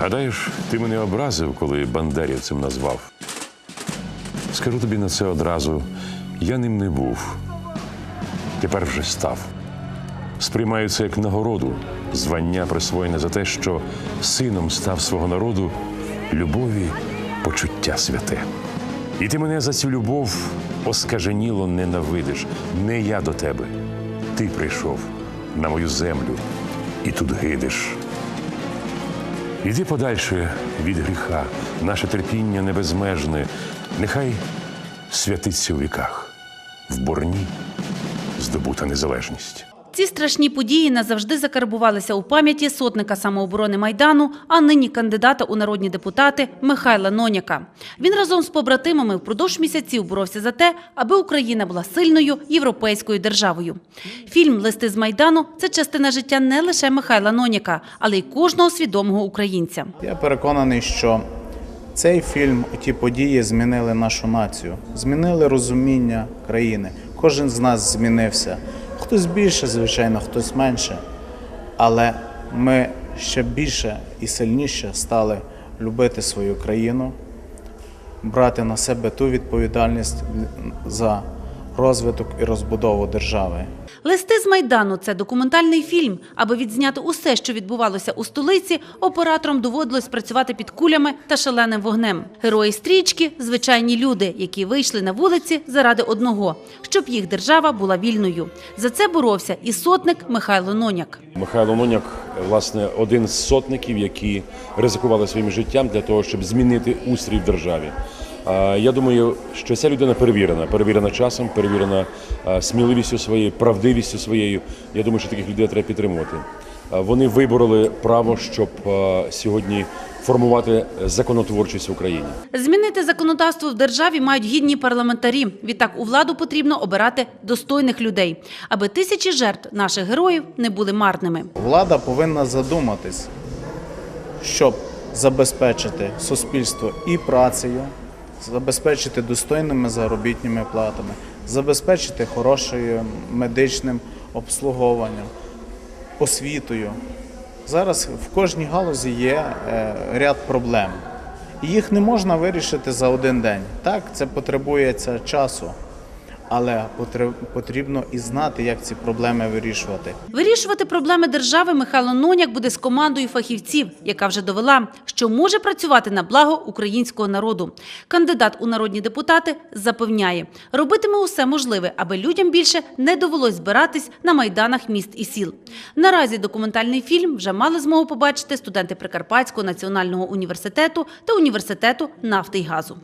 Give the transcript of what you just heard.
Гадаєш, ти мене образив, коли бандерівцем назвав. Скажу тобі на це одразу: я ним не був. Тепер вже став. Сприймаю це як нагороду, звання присвоєне за те, що сином став свого народу любові, почуття святе. І ти мене за цю любов оскаженіло ненавидиш. Не я до тебе. Ти прийшов на мою землю і тут гидиш. Іди подальше від гріха, наше терпіння небезмежне, нехай святиться у віках, в борні здобута незалежність. Ці страшні події назавжди закарбувалися у пам'яті сотника самооборони Майдану, а нині кандидата у народні депутати Михайла Ноняка. Він разом з побратимами впродовж місяців боровся за те, аби Україна була сильною європейською державою. Фільм Листи з Майдану це частина життя не лише Михайла Ноняка, але й кожного свідомого українця. Я переконаний, що цей фільм, ті події змінили нашу націю, змінили розуміння країни. Кожен з нас змінився. Хтось більше, звичайно, хтось менше. Але ми ще більше і сильніше стали любити свою країну, брати на себе ту відповідальність за розвиток і розбудову держави. Листи з Майдану це документальний фільм. Аби відзняти усе, що відбувалося у столиці, операторам доводилось працювати під кулями та шаленим вогнем. Герої стрічки звичайні люди, які вийшли на вулиці заради одного, щоб їх держава була вільною. За це боровся і сотник Михайло Ноняк. Михайло Моняк, власне, один з сотників, які ризикували своїм життям для того, щоб змінити устрій в державі. Я думаю, що ця людина перевірена, перевірена часом, перевірена сміливістю своєю, правдивістю своєю. Я думаю, що таких людей треба підтримувати. А, Вони вибороли право, щоб сьогодні формувати законотворчість в Україні. Змінити законодавство в державі мають гідні парламентарі. Відтак у владу потрібно обирати достойних людей, аби тисячі жертв наших героїв не були марними. Влада повинна задуматись, щоб забезпечити суспільство і працею, забезпечити достойними заробітними платами, забезпечити хорошим медичним обслуговуванням, освітою. Зараз в кожній галузі є е, ряд проблем. І їх не можна вирішити за один день. Так, це потребується часу, але потрібно і знати, як ці проблеми вирішувати. Вирішувати проблеми держави Михайло Ноняк буде з командою фахівців, яка вже довела, що може працювати на благо українського народу. Кандидат у народні депутати запевняє, робитиме усе можливе, аби людям більше не довелось збиратись на майданах міст і сіл. Наразі документальний фільм вже мали змогу побачити студенти Прикарпатського національного університету та університету нафти й газу.